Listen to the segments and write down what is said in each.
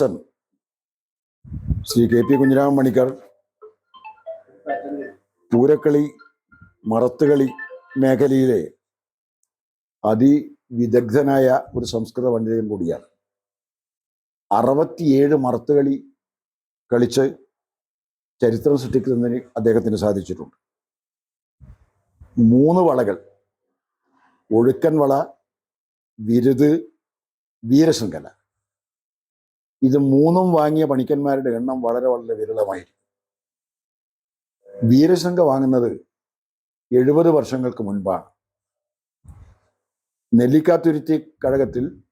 അച്ഛൻ. Shri K P Kunhiraman Manikkar. Poorakkali Marathukali മേഖലയിലെ അതിവിദഗ്ധനായ ഒരു സംസ്കൃത പണ്ഡിതൻ കൂടിയാണ്. അറുപത്തിയേഴ് മറത്തുകളി കളിച്ച് ചരിത്രം സൃഷ്ടിക്കുന്നതിന് അദ്ദേഹത്തിന് സാധിച്ചിട്ടുണ്ട്. മൂന്ന് വളകൾ. ഒഴുക്കൻ വള വിരുത് വീരശൃംഖല. ഇത് മൂന്നും വാങ്ങിയ പണിക്കന്മാരുടെ എണ്ണം വളരെ വളരെ വിരളമായിരിക്കും. വീരശങ്ക വാങ്ങുന്നത് എഴുപത് വർഷങ്ങൾക്ക് മുൻപാണ്. നെല്ലിക്കാത്തുരുത്തി കഴകത്തിൽ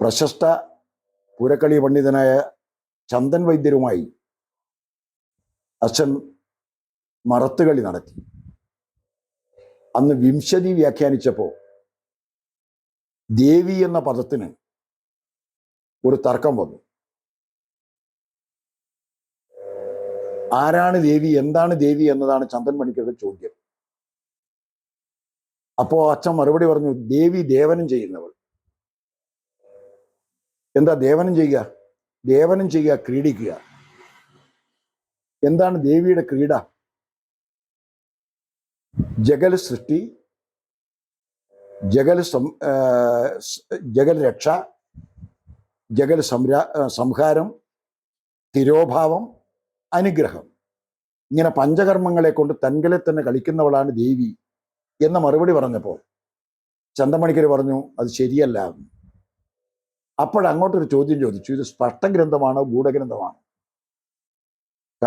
പ്രശസ്ത പൂരക്കളി പണ്ഡിതനായ ചന്ദൻ വൈദ്യരുമായി അച്ഛൻ മറത്തുകളി നടത്തി. അന്ന് വിംശതി വ്യാഖ്യാനിച്ചപ്പോൾ ദേവി എന്ന പദത്തിന് ഒരു തർക്കം വന്നു. ആരാണ് ദേവി? എന്താണ് ദേവി എന്നതാണ് ചന്ദൻ മണിക്കരുടെ ചോദ്യം. അപ്പോ അച്ഛൻ മറുപടി പറഞ്ഞു ദേവി ദേവനം ചെയ്യുന്നവൾ. എന്താ ദേവനം ചെയ്യുക? ദേവനം ചെയ്യുക ക്രീഡിക്കുക. എന്താണ് ദേവിയുടെ ക്രീഡ? ജഗൽ സൃഷ്ടി ജഗൽ സം ജഗൽ രക്ഷ ജഗൽ സംരാ സംഹാരം തിരോഭാവം അനുഗ്രഹം. ഇങ്ങനെ പഞ്ചകർമ്മങ്ങളെ കൊണ്ട് തൻകലെ തന്നെ കളിക്കുന്നവളാണ് ദേവി എന്ന മറുപടി പറഞ്ഞപ്പോൾ ചന്തമണിക്കർ പറഞ്ഞു അത് ശരിയല്ല. അപ്പോഴങ്ങോട്ടൊരു ചോദ്യം ചോദിച്ചു ഇത് സ്പഷ്ടഗ്രന്ഥമാണോ ഗൂഢഗ്രന്ഥമാണോ?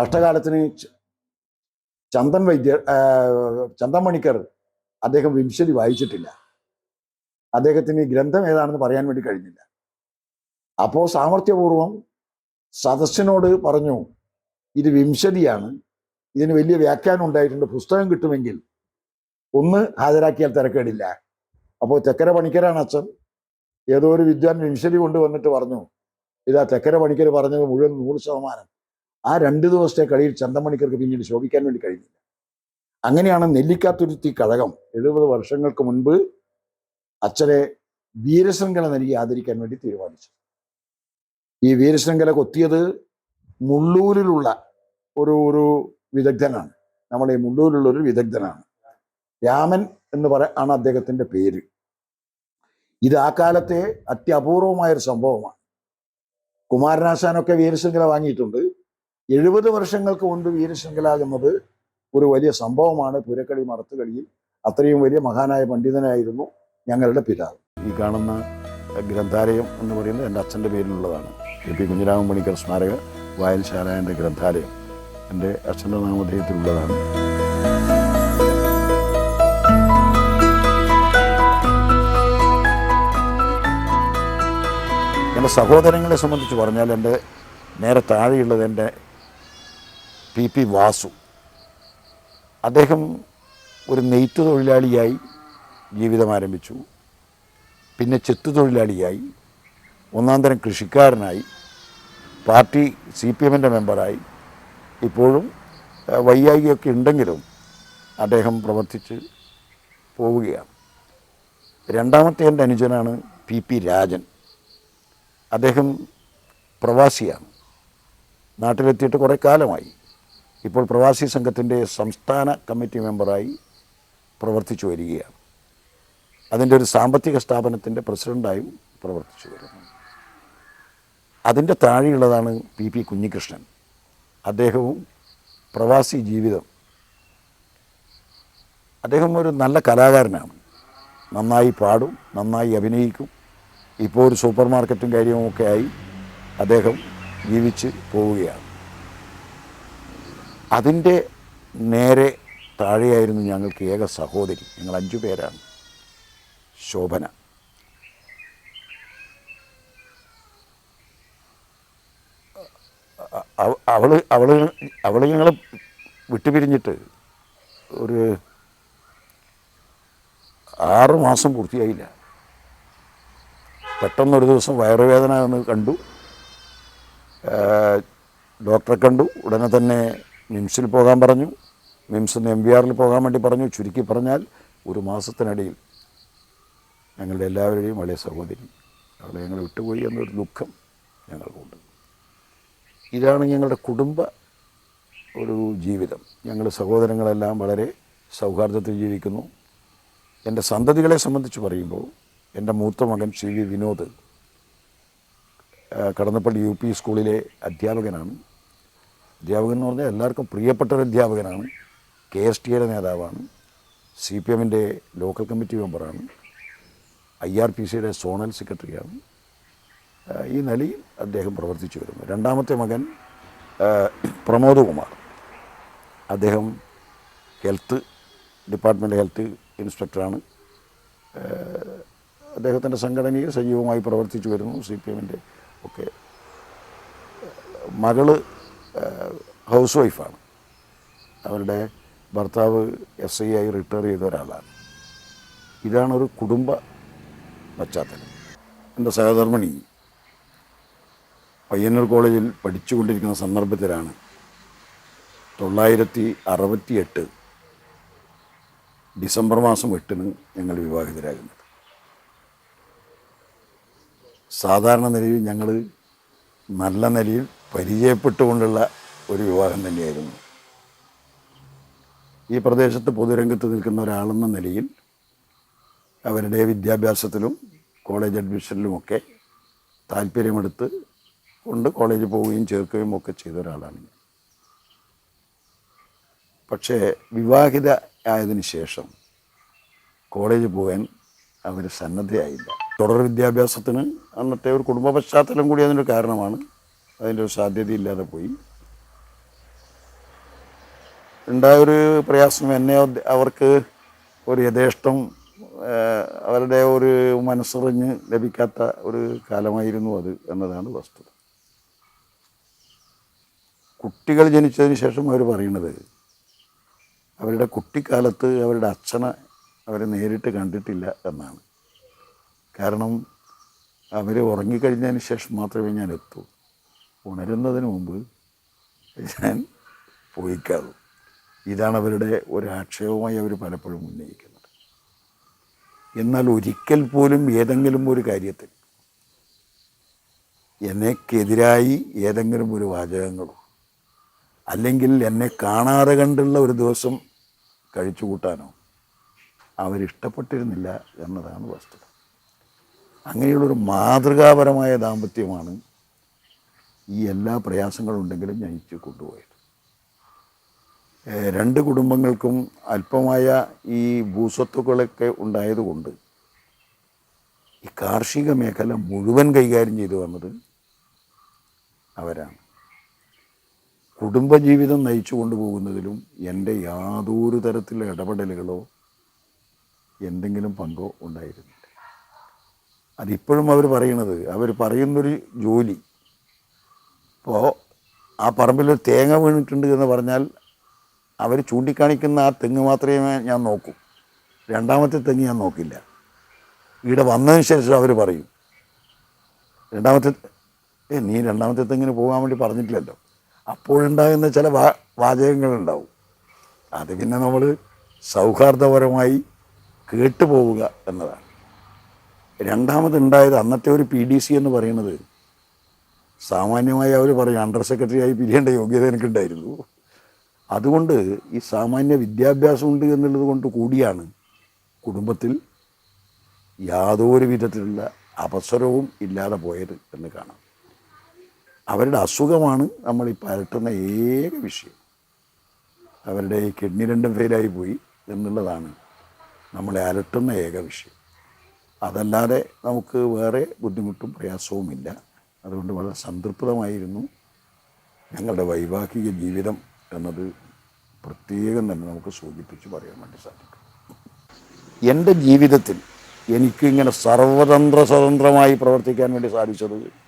കഷ്ടകാലത്തിന് ചന്ദൻ വൈദ്യ ആ, ചന്ദൻ മണിക്കർ അദ്ദേഹം വിംശതി വായിച്ചിട്ടില്ല. അദ്ദേഹത്തിന് ഈ ഗ്രന്ഥം ഏതാണെന്ന് പറയാൻ വേണ്ടി കഴിഞ്ഞില്ല. അപ്പോൾ സാമർഥ്യപൂർവം സദസ്സിനോട് പറഞ്ഞു ഇത് വിംശതിയാണ്. ഇതിന് വലിയ വ്യാഖ്യാനം ഉണ്ടായിട്ടുണ്ട്. പുസ്തകം കിട്ടുമെങ്കിൽ ഒന്ന് ഹാജരാക്കിയാൽ തിരക്കേടില്ല. അപ്പോൾ തെക്കര പണിക്കരാണ് അച്ഛൻ. ഏതോ ഒരു വിദ്വാൻ വിംശതി കൊണ്ടുവന്നിട്ട് പറഞ്ഞു ഇതാ തെക്കര പണിക്കർ പറഞ്ഞത് മുഴുവൻ നൂറ് ശതമാനം. ആ രണ്ട് ദിവസത്തെ കളിയിൽ ചന്തമണിക്കർക്ക് പിന്നീട് ശോഭിക്കാൻ വേണ്ടി കഴിഞ്ഞില്ല. അങ്ങനെയാണ് നെല്ലിക്കാത്തുരുത്തി കഴകം എഴുപത് വർഷങ്ങൾക്ക് മുൻപ് അച്ഛനെ വീരശൃംഖല നൽകി ആദരിക്കാൻ വേണ്ടി തീരുമാനിച്ചു ഈ വീരശൃംഖല കൊത്തിയത് മുള്ളൂരിലുള്ള ഒരു ഒരു വിദഗ്ധനാണ്. നമ്മൾ ഈ മുള്ളൂരിലുള്ള ഒരു വിദഗ്ധനാണ്. രാമൻ എന്ന് പറ ആണ് അദ്ദേഹത്തിന്റെ പേര്. ഇത് ആ കാലത്തെ അത്യപൂർവമായ ഒരു സംഭവമാണ്. കുമാരനാശാനൊക്കെ വീരശൃംഖല വാങ്ങിയിട്ടുണ്ട്. എഴുപത് വർഷങ്ങൾക്ക് മുൻപ് എന്നത് ഒരു വലിയ സംഭവമാണ്. പുരക്കളി മറത്തുകളിയിൽ അത്രയും വലിയ മഹാനായ പണ്ഡിതനായിരുന്നു ഞങ്ങളുടെ പിതാവ്. ഈ കാണുന്ന ഗ്രന്ഥാലയം എന്ന് പറയുന്നത് എന്റെ അച്ഛന്റെ പേരിലുള്ളതാണ്. എ പി കുഞ്ഞിരാമൻ പണിക്കർ സ്മാരക വായനശാല എന്റെ ഗ്രന്ഥാലയം. എന്റെ അച്ഛന്റെ നാമധേയത്തിലുള്ളതാണ്. എന്റെ സഹോദരങ്ങളെ സംബന്ധിച്ച് പറഞ്ഞാൽ എന്റെ നേരെ താഴെയുള്ളത് എന്റെ പി പി വാസു. അദ്ദേഹം ഒരു നെയ്ത്ത് തൊഴിലാളിയായി ജീവിതം ആരംഭിച്ചു. പിന്നെ ചെത്തു തൊഴിലാളിയായി. ഒന്നാം തരം കൃഷിക്കാരനായി പാർട്ടി സി പി എമ്മിന്റെ മെമ്പറായി ഇപ്പോഴും വൈയായികയൊക്കെ ഉണ്ടെങ്കിലും അദ്ദേഹം പ്രവർത്തിച്ച് പോവുകയാണ്. രണ്ടാമത്തെ എന്റെ അനുജനാണ് പി പി രാജൻ. അദ്ദേഹം പ്രവാസിയാണ്. നാട്ടിലെത്തിയിട്ട് കുറേ കാലമായി. ഇപ്പോൾ പ്രവാസി സംഘത്തിന്റെ സംസ്ഥാന കമ്മിറ്റി മെമ്പറായി പ്രവർത്തിച്ചു വരികയാണ്. അതിന്റെ ഒരു സാമ്പത്തിക സ്ഥാപനത്തിന്റെ പ്രസിഡന്റായും പ്രവർത്തിച്ചു വരുന്നു. അതിന്റെ താഴെയുള്ളതാണ് പി പി കുഞ്ഞികൃഷ്ണൻ. അദ്ദേഹവും പ്രവാസി ജീവിതം. അദ്ദേഹം ഒരു നല്ല കലാകാരനാണ്. നന്നായി പാടും നന്നായി അഭിനയിക്കും. ഇപ്പോൾ ഒരു സൂപ്പർ മാർക്കറ്റും കാര്യവുമൊക്കെ ആയി അദ്ദേഹം ജീവിച്ച് പോവുകയാണ്. അതിന്റെ നേരെ താഴെയായിരുന്നു ഞങ്ങൾക്ക് ഏക സഹോദരി. ഞങ്ങൾ അഞ്ചു പേരാണ്. ശോഭന. അവ- അവൾ അവൾ അവൾ ഞങ്ങൾ വിട്ടുപിരിഞ്ഞിട്ട് ഒരു ആറ് മാസം പൂർത്തിയായില്ല. പെട്ടെന്നൊരു ദിവസം വയറുവേദന എന്ന് കണ്ടു. ഡോക്ടറെ കണ്ടു. ഉടനെ തന്നെ മിംസിൽ പോകാൻ പറഞ്ഞു. മിംസിന് നിന്ന് എം വി ആറിൽ പോകാൻ വേണ്ടി പറഞ്ഞു. ചുരുക്കി പറഞ്ഞാൽ ഒരു മാസത്തിനിടയിൽ ഞങ്ങളുടെ എല്ലാവരുടെയും വലിയ സഹോദരി അവളെ ഞങ്ങൾ വിട്ടുപോയി എന്നൊരു ദുഃഖം ഞങ്ങൾക്കുണ്ട്. ഇതാണ് ഞങ്ങളുടെ കുടുംബ ഒരു ജീവിതം. ഞങ്ങൾ സഹോദരങ്ങളെല്ലാം വളരെ സൗഹാർദ്ദത്തിൽ ജീവിക്കുന്നു. എന്റെ സന്തതികളെ സംബന്ധിച്ച് പറയുമ്പോൾ എന്റെ മൂത്ത മകൻ C V Vinod Kadannappally U P സ്കൂളിലെ അധ്യാപകനാണ്. അധ്യാപകൻ എന്ന് പറഞ്ഞാൽ എല്ലാവർക്കും പ്രിയപ്പെട്ട ഒരു അധ്യാപകനാണ്. കെ എസ് ടി എയുടെ നേതാവാണ്. സി പി എമ്മിന്റെ ലോക്കൽ കമ്മിറ്റി മെമ്പറാണ്. ഐ ആർ പി സിയുടെ സോണൽ സെക്രട്ടറിയാണ്. ഈ നിലയിൽ അദ്ദേഹം പ്രവർത്തിച്ചു വരുന്നു. രണ്ടാമത്തെ മകൻ പ്രമോദ് കുമാർ. അദ്ദേഹം ഹെൽത്ത് ഡിപ്പാർട്ട്മെന്റ് ഹെൽത്ത് ഇൻസ്പെക്ടറാണ് അദ്ദേഹത്തിന്റെ സംഘടനയിൽ സജീവമായി പ്രവർത്തിച്ചു വരുന്നു സി പി എമ്മിന്റെ ഒക്കെ. മകൾ ഹൗസ് വൈഫാണ്. അവരുടെ ഭർത്താവ് എസ് ഐ ആയി റിട്ടയർ ചെയ്ത ഒരാളാണ്. ഇതാണ് ഒരു കുടുംബ പശ്ചാത്തലം. എന്റെ സഹധർമ്മിണി പയ്യന്നൂർ കോളേജിൽ പഠിച്ചുകൊണ്ടിരിക്കുന്ന സന്ദർഭത്തിലാണ് തൊള്ളായിരത്തി അറുപത്തി എട്ട് ഡിസംബർ മാസം എട്ടിന് ഞങ്ങൾ വിവാഹിതരാകുന്നത്. സാധാരണ നിലയിൽ ഞങ്ങൾ നല്ല നിലയിൽ പരിചയപ്പെട്ടുകൊണ്ടുള്ള ഒരു വിവാഹം തന്നെയായിരുന്നു. ഈ പ്രദേശത്ത് പൊതുരംഗത്ത് നിൽക്കുന്ന ഒരാളെന്ന നിലയിൽ അവരുടെ വിദ്യാഭ്യാസത്തിലും കോളേജ് അഡ്മിഷനിലുമൊക്കെ താല്പര്യമെടുത്ത് കൊണ്ട് കോളേജിൽ പോവുകയും ചേർക്കുകയും ഒക്കെ ചെയ്ത ഒരാളാണ് ഞാൻ. പക്ഷേ വിവാഹിത ആയതിനു ശേഷം കോളേജിൽ പോകാൻ അവർ സന്നദ്ധയായില്ല. തുടർ വിദ്യാഭ്യാസത്തിന് അന്നത്തെ ഒരു കുടുംബ പശ്ചാത്തലം കൂടി അതിന്റെ കാരണമാണ്. അതിന്റെ ഒരു സാധ്യതയില്ലാതെ പോയി. ഉണ്ടായ ഒരു പ്രയാസം എന്നെ അവർക്ക് ഒരു യഥേഷ്ടം അവരുടെ ഒരു മനസ്സറിഞ്ഞ് ലഭിക്കാത്ത ഒരു കാലമായിരുന്നു അത് എന്നതാണ് വസ്തുത. കുട്ടികൾ ജനിച്ചതിന് ശേഷം അവർ പറയുന്നത് അവരുടെ കുട്ടിക്കാലത്ത് അവരുടെ അച്ഛനെ അവരെ നേരിട്ട് കണ്ടിട്ടില്ല എന്നാണ്. കാരണം അവർ ഉറങ്ങിക്കഴിഞ്ഞതിന് ശേഷം മാത്രമേ ഞാൻ എത്തൂ. ഉണരുന്നതിന് മുമ്പ് ഞാൻ പോയിക്കാവൂ. ഇതാണ് അവരുടെ ഒരു ആക്ഷേപമായി അവർ പലപ്പോഴും ഉന്നയിക്കുന്നത്. എന്നാൽ ഒരിക്കൽ പോലും ഏതെങ്കിലും ഒരു കാര്യത്തിൽ എന്നെക്കെതിരായി ഏതെങ്കിലും ഒരു വാചകങ്ങളോ അല്ലെങ്കിൽ എന്നെ കാണാതെ കണ്ടുള്ള ഒരു ദിവസം കഴിച്ചു കൂട്ടാനോ? അവരിഷ്ടപ്പെട്ടിരുന്നില്ല എന്നതാണ് വസ്തുത. അങ്ങനെയുള്ളൊരു മാതൃകാപരമായ ദാമ്പത്യമാണ് ഈ എല്ലാ പ്രയാസങ്ങളും ഉണ്ടെങ്കിലും നയിച്ചു കൊണ്ടുപോയത്. രണ്ട് കുടുംബങ്ങൾക്കും അല്പമായ ഈ ഭൂസ്വത്തുക്കളൊക്കെ ഉണ്ടായതുകൊണ്ട് ഈ കാർഷിക മേഖല മുഴുവൻ കൈകാര്യം ചെയ്തു വന്നത് അവരാണ്. കുടുംബജീവിതം നയിച്ചു കൊണ്ടുപോകുന്നതിലും എന്റെ യാതൊരു തരത്തിലുള്ള ഇടപെടലുകളോ എന്തെങ്കിലും പങ്കോ ഉണ്ടായിരുന്നില്ല. അതിപ്പോഴും അവർ പറയണത് അവർ പറയുന്നൊരു ജോലി. ഇപ്പോൾ ആ പറമ്പിലൊരു തേങ്ങ വീണിട്ടുണ്ട് എന്ന് പറഞ്ഞാൽ അവർ ചൂണ്ടിക്കാണിക്കുന്ന ആ തെങ്ങ് മാത്രമേ ഞാൻ നോക്കൂ. രണ്ടാമത്തെ തെങ്ങ് ഞാൻ നോക്കില്ല. ഇവിടെ വന്നതിന് ശേഷം അവർ പറയും രണ്ടാമത്തെ ഏ നീ രണ്ടാമത്തെ തെങ്ങിന് പോകാൻ വേണ്ടി പറഞ്ഞിട്ടില്ലല്ലോ. അപ്പോഴുണ്ടാകുന്ന ചില വാ വാചകങ്ങളുണ്ടാവും. അത് പിന്നെ നമ്മൾ സൗഹാർദ്ദപരമായി കേട്ടുപോവുക എന്നതാണ്. രണ്ടാമതുണ്ടായത് അന്നത്തെ ഒരു പി ഡി സി എന്ന് പറയുന്നത് സാമാന്യമായി അവർ പറയും അണ്ടർ സെക്രട്ടറി ആയി പിരിയേണ്ട യോഗ്യത എനിക്കുണ്ടായിരുന്നു. അതുകൊണ്ട് ഈ സാമാന്യ വിദ്യാഭ്യാസം ഉണ്ട് എന്നുള്ളത് കൊണ്ട് കൂടിയാണ് കുടുംബത്തിൽ യാതൊരു വിധത്തിലുള്ള അവസരവും ഇല്ലാതെ പോയത് എന്ന് കാണാം. അവരുടെ അസുഖമാണ് നമ്മൾ ഈ പരട്ടുന്ന ഏക വിഷയം. അവരുടെ ഈ കിഡ്നി രണ്ടും ഫെയിലായി പോയി എന്നുള്ളതാണ് നമ്മളെ അലട്ടുന്ന ഏക വിഷയം. അതല്ലാതെ നമുക്ക് വേറെ ബുദ്ധിമുട്ടും പ്രയാസവുമില്ല. അതുകൊണ്ട് വളരെ സംതൃപ്തമായിരുന്നു ഞങ്ങളുടെ വൈവാഹിക ജീവിതം എന്നത് പ്രത്യേകം തന്നെ നമുക്ക് സൂചിപ്പിച്ച് പറയാൻ വേണ്ടി സാധിക്കും. എന്റെ ജീവിതത്തിൽ എനിക്കിങ്ങനെ സർവതന്ത്ര സ്വതന്ത്രമായി പ്രവർത്തിക്കാൻ വേണ്ടി സാധിച്ചത്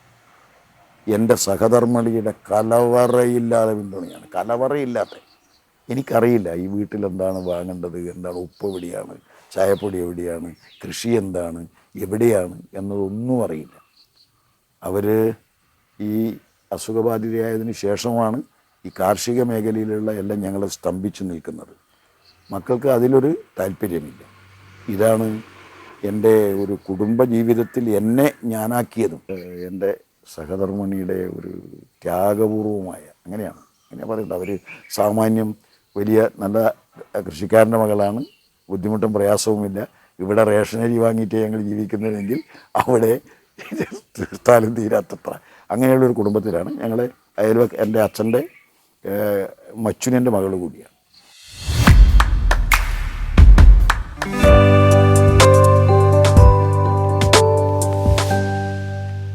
എന്റെ സഹധർമ്മിയുടെ കലവറയില്ലാതെ പിന്തുണയാണ്. കലവറയില്ലാത്ത. എനിക്കറിയില്ല ഈ വീട്ടിൽ എന്താണ് വാങ്ങേണ്ടത് എന്താണ് ഉപ്പ് എവിടെയാണ് ചായപ്പൊടി എവിടെയാണ് കൃഷി എന്താണ് എവിടെയാണ് എന്നതൊന്നും അറിയില്ല. അവർ ഈ അസുഖബാധിതയായതിനു ശേഷമാണ് ഈ കാർഷിക മേഖലയിലുള്ള എല്ലാം ഞങ്ങളെ സ്തംഭിച്ചു നിൽക്കുന്നത്. മക്കൾക്ക് അതിലൊരു താല്പര്യമില്ല. ഇതാണ് എന്റെ ഒരു കുടുംബ ജീവിതത്തിൽ എന്നെ ഞാനാക്കിയതും. എന്റെ സഹധർമ്മിണിയുടെ ഒരു ത്യാഗപൂർവമായ അങ്ങനെയാണ് അങ്ങനെ പറയുന്നത്. അവർ സാമാന്യം വലിയ നല്ല കൃഷിക്കാരന്റെ മകളാണ് ബുദ്ധിമുട്ടും പ്രയാസവുമില്ല ഇവിടെ റേഷനരി വാങ്ങിയിട്ട് ഞങ്ങൾ ജീവിക്കുന്നതെങ്കിൽ അവിടെ തീർത്താലും തീരാത്തത്ര. അങ്ങനെയുള്ളൊരു കുടുംബത്തിലാണ് ഞങ്ങൾ അയൽവ എന്റെ അച്ഛന്റെ മച്ചുനന്റെ മകൾ കൂടിയാണ്.